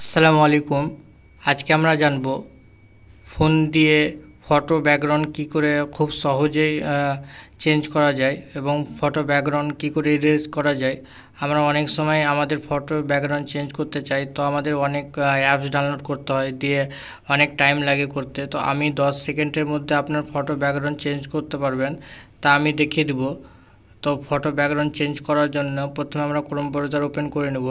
আসসালামু আলাইকুম। আজকে আমরা জানব ফোন দিয়ে ফটো ব্যাকগ্রাউন্ড কি করে খুব সহজেই চেঞ্জ করা যায় এবং ফটো ব্যাকগ্রাউন্ড কি করে ইরেজ করা যায়। আমরা অনেক সময় আমাদের ফটো ব্যাকগ্রাউন্ড চেঞ্জ করতে চাই, তো আমাদের অনেক অ্যাপস ডাউনলোড করতে হয়, দিয়ে অনেক টাইম লাগে করতে। তো আমি দশ সেকেন্ডের মধ্যে আপনার ফটো ব্যাকগ্রাউন্ড চেঞ্জ করতে পারবেন, তা আমি দেখিয়ে দেব। তো ফটো ব্যাকগ্রাউন্ড চেঞ্জ করার জন্য প্রথমে আমরা ক্রোম ব্রাউজার ওপেন করে নেব।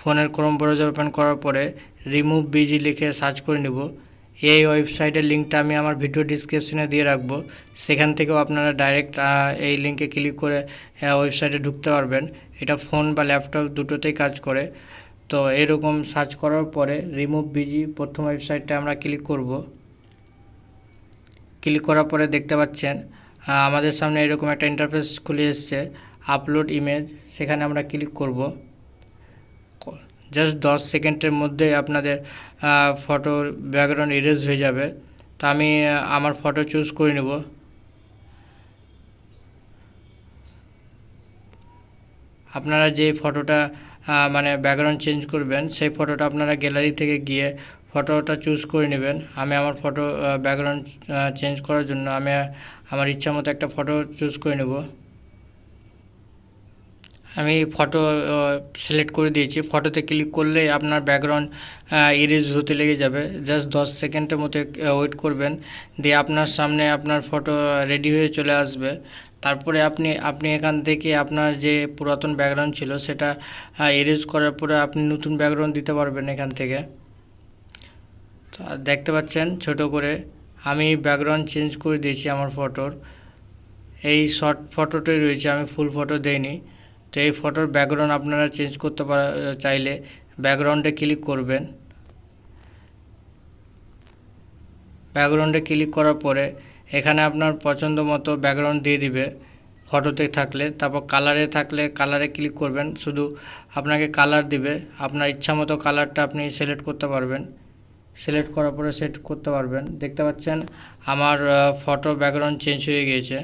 ফোনের ক্রোম ব্রাউজার ওপেন করার পরে রিমুভ বিজি লিখে সার্চ করে নেব। এই ওয়েবসাইটের লিঙ্কটা আমি আমার ভিডিও ডিসক্রিপশনে দিয়ে রাখব। সেখান থেকেও আপনারা ডাইরেক্ট এই লিঙ্কে ক্লিক করে ওয়েবসাইটে ঢুকতে পারবেন। এটা ফোন বা ল্যাপটপ দুটোতেই কাজ করে। তো এরকম সার্চ করার পরে রিমুভ বিজি প্রথম ওয়েবসাইটটা আমরা ক্লিক করব। ক্লিক করার পরে দেখতে পাচ্ছেন আমাদের সামনে এরকম একটা ইন্টারফেস খুলে এসছে, আপলোড ইমেজ। সেখানে আমরা ক্লিক করব। জাস্ট দশ সেকেন্ডের মধ্যে আপনাদের ফটোর ব্যাকগ্রাউন্ড ইরেজ হয়ে যাবে। তো আমি আমার ফটো চুজ করে নেব। আপনারা যে ফটোটা মানে ব্যাকগ্রাউন্ড চেঞ্জ করবেন, সেই ফটোটা আপনারা গ্যালারি থেকে গিয়ে ফটোটা চুজ করে নেবেন। আমি আমার ফটো ব্যাকগ্রাউন্ড চেঞ্জ করার জন্য আমি, আমার ইচ্ছা মতো একটা ফটো চুজ করে নেব। আমি ফটো সিলেক্ট করে দিয়েছি। ফটোতে ক্লিক করলে আপনার ব্যাকগ্রাউন্ড ইরেজ হতে লেগে যাবে। জাস্ট দশ সেকেন্ডের মতো ওয়েট করবেন। দিয়ে আপনার সামনে আপনার ফটো রেডি হয়ে চলে আসবে। তারপরে আপনি আপনি এখান থেকে আপনার যে পুরাতন ব্যাকগ্রাউন্ড ছিল, সেটা ইরেজ করার পরে আপনি নতুন ব্যাকগ্রাউন্ড দিতে পারবেন এখান থেকে। দেখতে পাচ্ছেন, ছোট করে আমি ব্যাকগ্রাউন্ড চেঞ্জ করে দিয়েছি আমার ফটোর এই শর্ট ফটোটাই রয়েছে, আমি ফুল ফটো দেইনি। তো এই ফটোর ব্যাকগ্রাউন্ড আপনারা চেঞ্জ করতে চাইলে ব্যাকগ্রাউন্ডে ক্লিক করবেন। ব্যাকগ্রাউন্ডে ক্লিক করার পরে এখানে আপনার পছন্দ মতো ব্যাকগ্রাউন্ড দিয়ে দিবে ফটোতে থাকলে। তারপর কালারে থাকলে কালারে ক্লিক করবেন। শুধু আপনাকে কালার দিবে। আপনার ইচ্ছা মতো কালারটা আপনি সিলেক্ট করতে পারবেন। সিলেক্ট করার পরে সেট করতে পারবেন। দেখতে পাচ্ছেন আমার ফটো ব্যাকগ্রাউন্ড চেঞ্জ হয়ে গিয়েছে।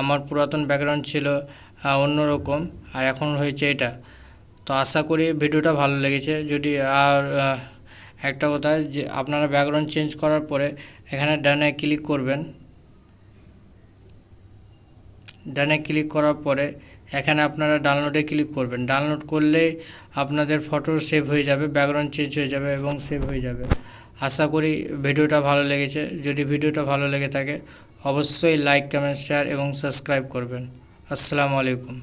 আমার পুরাতন ব্যাকগ্রাউন্ড ছিল অন্যরকম, আর এখন হয়েছে এটা। তো আশা করি ভিডিওটা ভালো লেগেছে। যদি আর একটা কথা যে আপনারা ব্যাকগ্রাউন্ড চেঞ্জ করার পরে এখানে ডানে ক্লিক করবেন। ডানে ক্লিক করার পরে এখানে আপনারা ডাউনলোডে ক্লিক করবেন। ডাউনলোড করলেই আপনাদের ফটো সেভ হয়ে যাবে ব্যাকগ্রাউন্ড চেঞ্জ হয়ে যাবে এবং সেভ হয়ে যাবে। আশা করি ভিডিওটা ভালো লেগেছে। যদি ভিডিওটা ভালো লেগে থাকে অবশ্যই লাইক কমেন্ট শেয়ার এবং সাবস্ক্রাইব করবেন। আসসালামু আলাইকুম।